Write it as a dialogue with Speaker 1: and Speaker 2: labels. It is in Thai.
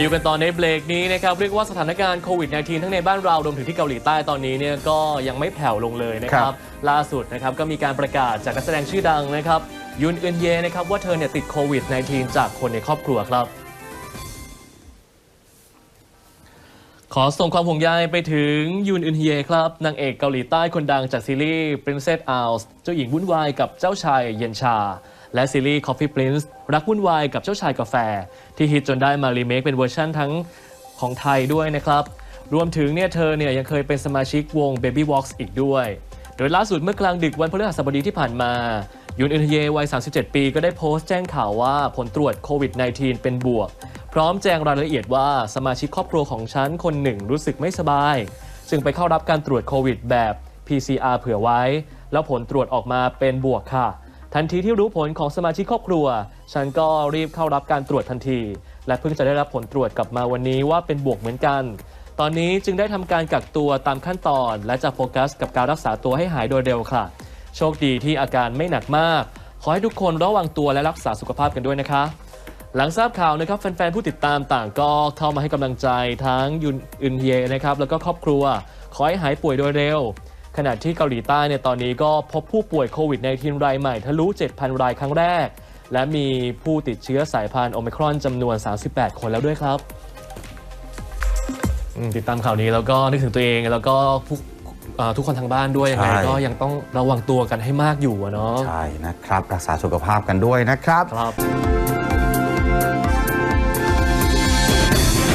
Speaker 1: อยู่กันตอนในเบรกนี้นะครับเรียกว่าสถานการณ์โควิด -19 ทั้งในบ้านเรารวมถึงที่เกาหลีใต้ตอนนี้เนี่ยก็ยังไม่แผ่วลงเลยนะค
Speaker 2: ค
Speaker 1: รั
Speaker 2: รับบ
Speaker 1: ล่าสุดนะครับก็มีการประกาศจากนักแสดงชื่อดังนะครับยุนเอึนเยนะครับว่าเธอเนี่ยติดโควิด -19 จากคนในครอบครัวครับ ขอส่งความห่วงใยไปถึงยุนอึนเฮียครับ นางเอกเกาหลีใต้คนดังจากซีรีส์ Princess House เจ้าหญิงวุ่นวายกับเจ้าชายเย็นชา และซีรีส์ Coffee Prince รักวุ่นวายกับเจ้าชายกาแฟ ที่ฮิตจนได้มารีเมคเป็นเวอร์ชั่นทั้งของไทยด้วยนะครับ รวมถึงเนี่ยเธอเนี่ยยังเคยเป็นสมาชิกวง Baby Walk อีกด้วย โดยล่าสุดเมื่อกลางดึกวันพฤหัสบดีที่ผ่านมายุนอึนเฮเยวัย 37 ปีก็ได้โพสต์แจ้งข่าวว่าผลตรวจโควิด -19 เป็นบวก ร้อมแจงรายละเอียดว่าสมาชิกครอบครัวของฉันคนหนึ่งรู้สึกไม่สบาย จึงไปเข้ารับการตรวจโควิดแบบ PCR เผื่อไว้ แล้วผลตรวจออกมาเป็นบวกค่ะ ทันทีที่รู้ผลของสมาชิกครอบครัว ฉันก็รีบเข้ารับการตรวจทันที และเพิ่งจะได้รับผลตรวจกลับมาวันนี้ว่าเป็นบวกเหมือนกัน ตอนนี้จึงได้ทำการกักตัวตามขั้นตอน และจะโฟกัสกับการรักษาตัวให้หายโดยเร็วค่ะ โชคดีที่อาการไม่หนักมาก ขอให้ทุกคนระวังตัวและรักษาสุขภาพกันด้วยนะคะ หลังทราบข่าวนะครับแฟนๆผู้ติดตามต่างก็เข้ามาให้กำลังใจทั้งยุนอึนเยนะครับแล้วก็ครอบครัว ขอให้หายป่วยโดยเร็ว ขณะที่เกาหลีใต้เนี่ยตอนนี้ก็พบผู้ป่วยโควิด -19 รายใหม่ทะลุ 7,000 รายครั้งแรก และมีผู้ติดเชื้อสายพันธุ์โอมิครอนจำนวน 38 คนแล้วด้วยครับอืมติดตามข่าวนี้แล้วก็นึกถึงตัวเองแล้วก็ผู้เอ่อทุกคนทางบ้านด้วยยังไง
Speaker 2: ใช่
Speaker 1: ก็ยังต้องระวังตัวกันให้มากอยู่อะเนาะ
Speaker 2: ใช่นะครับ รักษาสุขภาพกันด้วยนะครับ
Speaker 1: ครับ